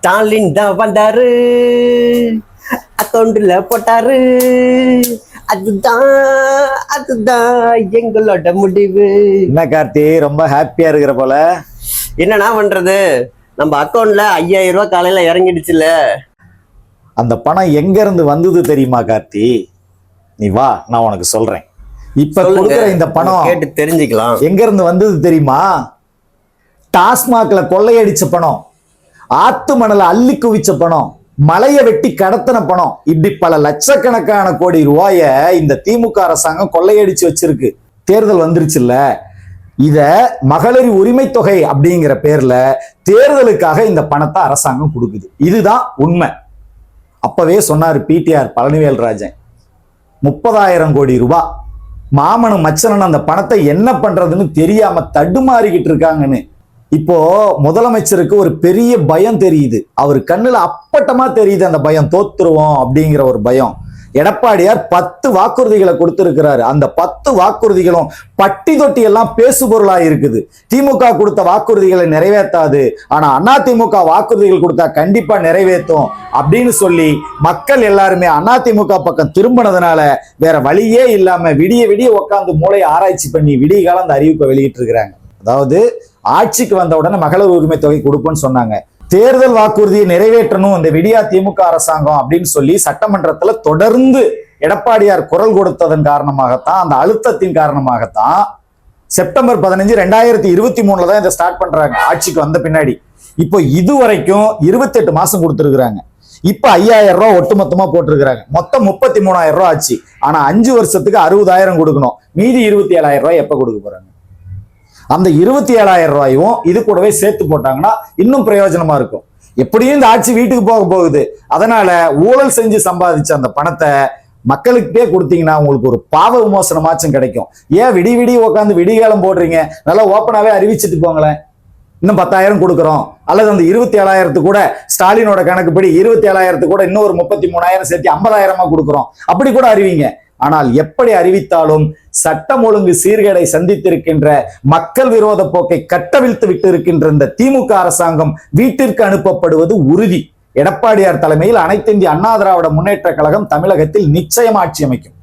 ஸ்டாலின் தான் வந்தாரு. அக்கௌண்ட்ல போட்டாரு. அதுதான் அதுதான் எங்களோட முடிவு. என்ன கார்த்தி ரொம்ப ஹாப்பியா இருக்கிற போல? என்னண்ணா பண்றது? நம்ம அக்கௌண்ட்ல ஐயாயிரம் ரூபாய் காலையில இறங்கிடுச்சுல அந்த பணம் எங்க இருந்து வந்தது தெரியுமா கார்த்தி? நீ வா நான் உனக்கு சொல்றேன். இப்ப கொடுக்குற இந்த பணம் கேட்டு தெரிஞ்சுக்கலாம். எங்க இருந்து வந்தது தெரியுமா? டாஸ்மாக்ல கொள்ளையடிச்ச பணம். ஆத்து மணலை அள்ளி குவிச்ச பணம் மலையை வெட்டி கடத்தின பணம் இப்படி பல லட்சக்கணக்கான கோடி ரூபாய இந்த திமுக அரசாங்கம் கொள்ளையடிச்சு வச்சிருக்கு. தேர்தல் வந்துருச்சுல்ல. இத மகளிர் உரிமை தொகை அப்படிங்கிற பேர்ல தேர்தலுக்காக இந்த பணத்தை அரசாங்கம் கொடுக்குது. இதுதான் உண்மை. அப்பவே சொன்னார் பிடிஆர் பழனிவேல் ராஜன் முப்பதாயிரம் கோடி ரூபாய் மாமனும் மச்சனன் அந்த பணத்தை என்ன பண்றதுன்னு தெரியாம தடுமாறிக்கிட்டு இருக்காங்கன்னு. இப்போ முதலமைச்சருக்கு ஒரு பெரிய பயம் தெரியுது. அவர் கண்ணுல அப்பட்டமா தெரியுது அந்த பயம் தோத்துருவோம் அப்படிங்கிற ஒரு பயம். எடப்பாடியார் பத்து வாக்குறுதிகளை கொடுத்திருக்கிறாரு. அந்த பத்து வாக்குறுதிகளும் பட்டி தொட்டி எல்லாம் பேசுபொருளா இருக்குது. திமுக கொடுத்த வாக்குறுதிகளை நிறைவேற்றாது ஆனா அண்ணா திமுக வாக்குறுதிகள் கொடுத்தா கண்டிப்பா நிறைவேற்றும் அப்படின்னு சொல்லி மக்கள் எல்லாருமே அதிமுக பக்கம் திரும்பினதுனால வேற வழியே இல்லாம விடிய விடிய உட்காந்து மூளை ஆராய்ச்சி பண்ணி விடிய காலம் அந்த அறிவிப்பை வெளியிட்டு இருக்கிறாங்க அதாவது ஆட்சிக்கு வந்த உடனே மகளிர் உரிமை தொகை கொடுப்போம்னு சொன்னாங்க. தேர்தல் வாக்குறுதியை நிறைவேற்றணும் இந்த விடியா திமுக அரசாங்கம் அப்படின்னு சொல்லி சட்டமன்றத்துல தொடர்ந்து எடப்பாடியார் குரல் கொடுத்ததன் காரணமாகத்தான் அந்த அழுத்தத்தின் காரணமாகத்தான் செப்டம்பர் பதினஞ்சு ரெண்டாயிரத்தி இருபத்தி மூணுல தான் இதை ஸ்டார்ட் பண்றாங்க ஆட்சிக்கு வந்த பின்னாடி. இப்போ இது வரைக்கும் இருபத்தெட்டு மாசம் கொடுத்துருக்குறாங்க. இப்ப ஐயாயிரம் ரூபாய் ஒட்டுமொத்தமா போட்டிருக்கிறாங்க. மொத்தம் முப்பத்தி மூணாயிரம் ரூபாய் ஆச்சு. ஆனா அஞ்சு வருஷத்துக்கு அறுபதாயிரம் கொடுக்கணும். மீதி இருபத்தி ஏழாயிரம் ரூபாய் எப்ப கொடுக்க போறாங்க? அந்த இருபத்தி ஏழாயிரம் ரூபாயும் இது கூடவே சேர்த்து போட்டாங்கன்னா இன்னும் பிரயோஜனமா இருக்கும். எப்படியும் இந்த ஆட்சி வீட்டுக்கு போக போகுது. அதனால ஊழல் செஞ்சு சம்பாதிச்ச அந்த பணத்தை மக்களுக்கே கொடுத்தீங்கன்னா உங்களுக்கு ஒரு பாவ விமோசனமாச்சும் கிடைக்கும். ஏன் விடி விடி உட்காந்து விடிகாலம் போடுறீங்க? நல்லா ஓப்பனாவே அறிவிச்சிட்டு போங்களேன். இன்னும் பத்தாயிரம் கொடுக்குறோம். அல்லது அந்த இருபத்தி ஏழாயிரத்து கூட ஸ்டாலினோட கணக்குப்படி இருபத்தி ஏழாயிரத்து கூட இன்னும் ஒரு முப்பத்தி மூணாயிரம் சேர்த்து ஐம்பதாயிரமா கொடுக்குறோம். அப்படி கூட அறிவிங்க. ஆனால் எப்படி அறிவித்தாலும் சட்டம் ஒழுங்கு சீர்கேடை சந்தித்திருக்கின்ற மக்கள் விரோத போக்கை கட்டவிழ்த்து விட்டு இருக்கின்ற இந்த திமுக அரசாங்கம் வீட்டிற்கு அனுப்பப்படுவது உறுதி. எடப்பாடியார் தலைமையில் அனைத்து இந்திய அண்ணா திராவிட முன்னேற்ற கழகம் தமிழகத்தில் நிச்சயம் ஆட்சி அமைக்கும்.